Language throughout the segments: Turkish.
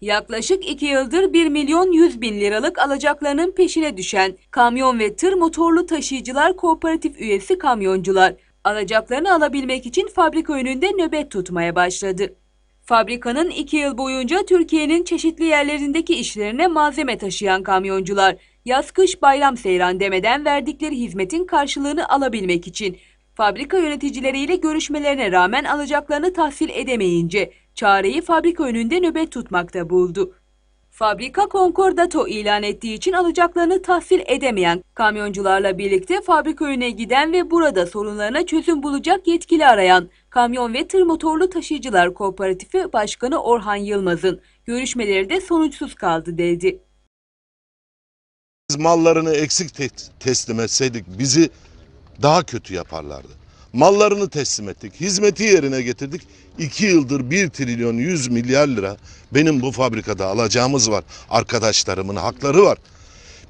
Yaklaşık 2 yıldır 1 milyon 100 bin liralık alacaklarının peşine düşen Kamyon ve Tır Motorlu Taşıyıcılar Kooperatif üyesi kamyoncular alacaklarını alabilmek için fabrika önünde nöbet tutmaya başladı. Fabrikanın 2 yıl boyunca Türkiye'nin çeşitli yerlerindeki işlerine malzeme taşıyan kamyoncular yaz kış bayram seyran demeden verdikleri hizmetin karşılığını alabilmek için fabrika yöneticileriyle görüşmelerine rağmen alacaklarını tahsil edemeyince çareyi fabrika önünde nöbet tutmakta buldu. Fabrika konkordato ilan ettiği için alacaklarını tahsil edemeyen kamyoncularla birlikte fabrika önüne giden ve burada sorunlarına çözüm bulacak yetkili arayan Kamyon ve Tır Motorlu Taşıyıcılar Kooperatifi Başkanı Orhan Yılmaz'ın görüşmeleri de sonuçsuz kaldı dedi. Biz mallarını eksik te- teslim etseydik bizi daha kötü yaparlardı. Mallarını teslim ettik. Hizmeti yerine getirdik. İki yıldır 1 trilyon 100 milyar lira benim bu fabrikada alacağımız var. Arkadaşlarımın hakları var.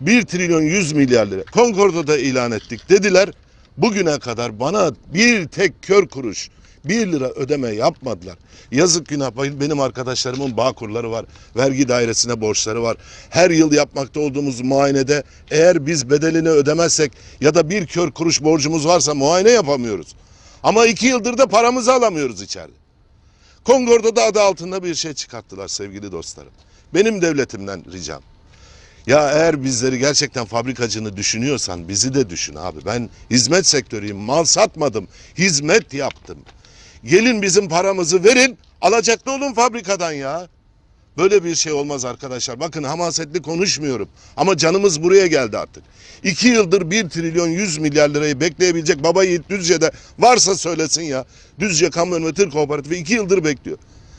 1 trilyon 100 milyar lira. Concorda'da ilan ettik dediler. Bugüne kadar bana bir tek kör kuruş 1 lira ödeme yapmadılar. Yazık günah benim arkadaşlarımın bağ kurları var. Vergi dairesine borçları var. Her yıl yapmakta olduğumuz muayenede eğer biz bedelini ödemezsek ya da bir kör kuruş borcumuz varsa muayene yapamıyoruz. Ama iki yıldır da paramızı alamıyoruz içeride. Kongor'da da adı altında bir şey çıkarttılar sevgili dostlarım. Benim devletimden ricam. Ya eğer bizleri gerçekten fabrikacını düşünüyorsan bizi de düşün abi. Ben hizmet sektörüyüm. Mal satmadım. Hizmet yaptım. Gelin bizim paramızı verin. Alacaklı olun fabrikadan ya. Böyle bir şey olmaz arkadaşlar. Bakın hamasetli konuşmuyorum. Ama canımız buraya geldi artık. İki yıldır bir trilyon yüz milyar lirayı bekleyebilecek baba yiğit Düzce'de varsa söylesin ya. Düzce Kamyon ve Tır Kooperatifi iki yıldır bekliyor.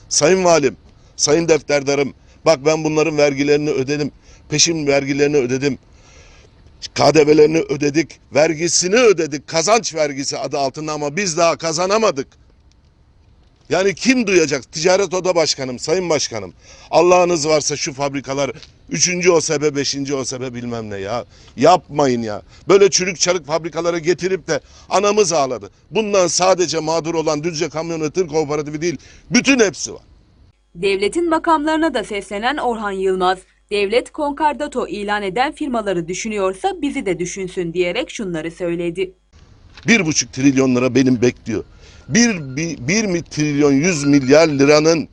Sayın Valim, Sayın Defterdarım, bak ben bunların vergilerini ödedim. Peşin vergilerini ödedim. KDV'lerini ödedik. Vergisini ödedik. Kazanç vergisi adı altında ama biz daha kazanamadık. Yani kim duyacak? Ticaret Oda Başkanım, Sayın Başkanım. Allah'ınız varsa şu fabrikalar üçüncü OSB, beşinci OSB bilmem ne ya. Yapmayın ya. Böyle çürük çarık fabrikalara getirip de anamız ağladı. Bundan sadece mağdur olan Düzce Kamyon Tır Kooperatifi değil, bütün hepsi var. Devletin makamlarına da seslenen Orhan Yılmaz, devlet konkordato ilan eden firmaları düşünüyorsa bizi de düşünsün diyerek şunları söyledi. Bir buçuk trilyon lira benim bekliyor. Bir, bir, bir mi trilyon yüz milyar liranın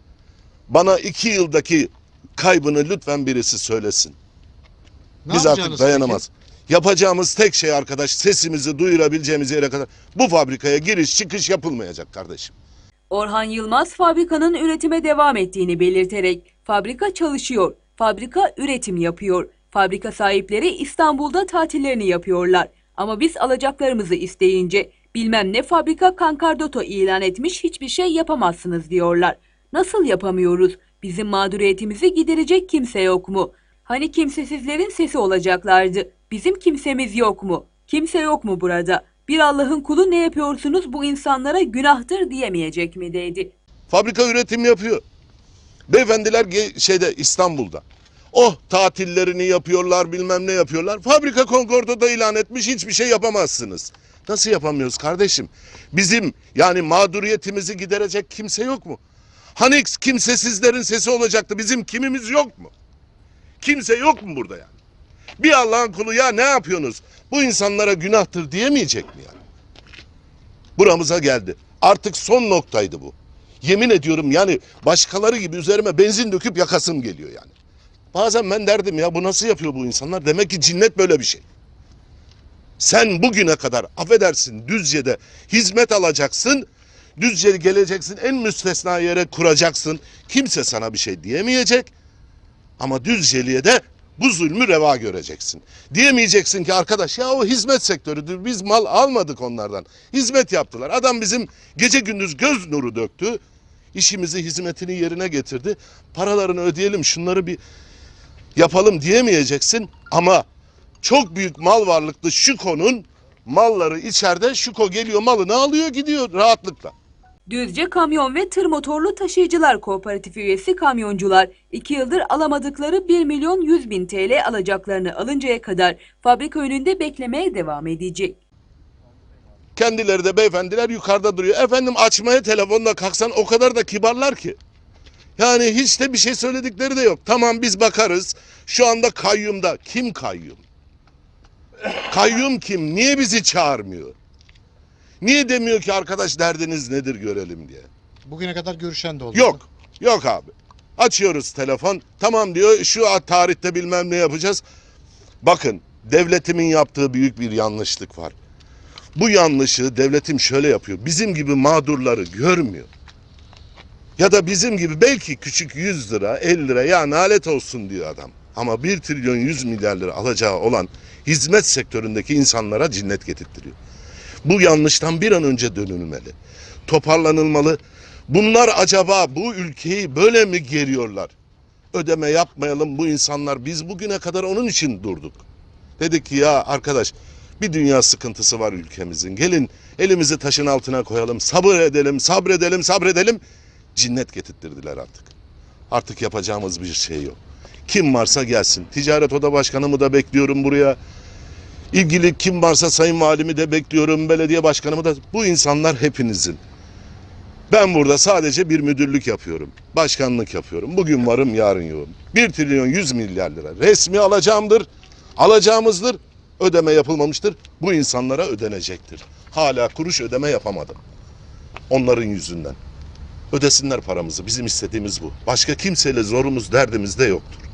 bana iki yıldaki kaybını lütfen birisi söylesin. Ne Biz artık dayanamaz. Yapacağımız tek şey arkadaş sesimizi duyurabileceğimiz yere kadar bu fabrikaya giriş çıkış yapılmayacak kardeşim. Orhan Yılmaz fabrikanın üretime devam ettiğini belirterek fabrika çalışıyor, fabrika üretim yapıyor. Fabrika sahipleri İstanbul'da tatillerini yapıyorlar. Ama biz alacaklarımızı isteyince bilmem ne fabrika kankardoto ilan etmiş hiçbir şey yapamazsınız diyorlar. Nasıl yapamıyoruz? Bizim mağduriyetimizi giderecek kimse yok mu? Hani kimsesizlerin sesi olacaklardı. Bizim kimsemiz yok mu? Kimse yok mu burada? Bir Allah'ın kulu ne yapıyorsunuz bu insanlara günahtır diyemeyecek mi dedi. Fabrika üretim yapıyor. Beyefendiler şeyde İstanbul'da. Oh tatillerini yapıyorlar bilmem ne yapıyorlar. Fabrika Concorda'da ilan etmiş hiçbir şey yapamazsınız. Nasıl yapamıyoruz kardeşim? Bizim yani mağduriyetimizi giderecek kimse yok mu? Hani kimsesizlerin sesi olacaktı bizim kimimiz yok mu? Kimse yok mu burada yani? Bir Allah'ın kulu ya ne yapıyorsunuz? Bu insanlara günahtır diyemeyecek mi yani? Buramıza geldi. Artık son noktaydı bu. Yemin ediyorum yani başkaları gibi üzerime benzin döküp yakasım geliyor yani. Bazen ben derdim ya bu nasıl yapıyor bu insanlar? Demek ki cinnet böyle bir şey. Sen bugüne kadar affedersin Düzce'de hizmet alacaksın. Düzce'ye geleceksin en müstesna yere kuracaksın. Kimse sana bir şey diyemeyecek. Ama Düzceli'ye de bu zulmü reva göreceksin. Diyemeyeceksin ki arkadaş ya o hizmet sektörüdür. Biz mal almadık onlardan. Hizmet yaptılar. Adam bizim gece gündüz göz nuru döktü. İşimizi hizmetini yerine getirdi. Paralarını ödeyelim şunları bir yapalım diyemeyeceksin. Ama çok büyük mal varlıklı Şuko'nun malları içeride. Şuko geliyor malını alıyor gidiyor rahatlıkla. Düzce Kamyon ve Tır Motorlu Taşıyıcılar Kooperatifi üyesi kamyoncular 2 yıldır alamadıkları 1 milyon 100 bin TL alacaklarını alıncaya kadar fabrika önünde beklemeye devam edecek. Kendileri de beyefendiler yukarıda duruyor. Efendim açmaya telefonla kalksan o kadar da kibarlar ki. Yani hiç de bir şey söyledikleri de yok. Tamam biz bakarız. Şu anda kayyumda. Kim kayyum? Kayyum kim? Niye bizi çağırmıyor? Niye demiyor ki arkadaş derdiniz nedir görelim diye? Bugüne kadar görüşen de oldu. Yok. Yok abi. Açıyoruz telefon. Tamam diyor şu tarihte bilmem ne yapacağız. Bakın devletimin yaptığı büyük bir yanlışlık var. Bu yanlışı devletim şöyle yapıyor. Bizim gibi mağdurları görmüyor. Ya da bizim gibi belki küçük 100 lira 50 lira ya nalet olsun diyor adam. Ama 1 trilyon 100 milyar lira alacağı olan hizmet sektöründeki insanlara cinnet getirtiyor. Bu yanlıştan bir an önce dönülmeli. Toparlanılmalı. Bunlar acaba bu ülkeyi böyle mi geriyorlar? Ödeme yapmayalım bu insanlar. Biz bugüne kadar onun için durduk. Dedik ki ya arkadaş bir dünya sıkıntısı var ülkemizin. Gelin elimizi taşın altına koyalım. Sabır edelim, sabredelim, sabredelim. Cinnet getirttirdiler artık. Artık yapacağımız bir şey yok. Kim varsa gelsin. Ticaret Oda Başkanımı da bekliyorum buraya. İlgili kim varsa Sayın Valimi de bekliyorum. Belediye Başkanımı da. Bu insanlar hepinizin. Ben burada sadece bir müdürlük yapıyorum. Başkanlık yapıyorum. Bugün varım yarın yoğum. 1 trilyon 100 milyar lira. Resmi alacağımdır. Alacağımızdır. Ödeme yapılmamıştır. Bu insanlara ödenecektir. Hala kuruş ödeme yapamadım. Onların yüzünden. Ödesinler paramızı. Bizim istediğimiz bu. Başka kimseyle zorumuz, derdimiz de yoktur.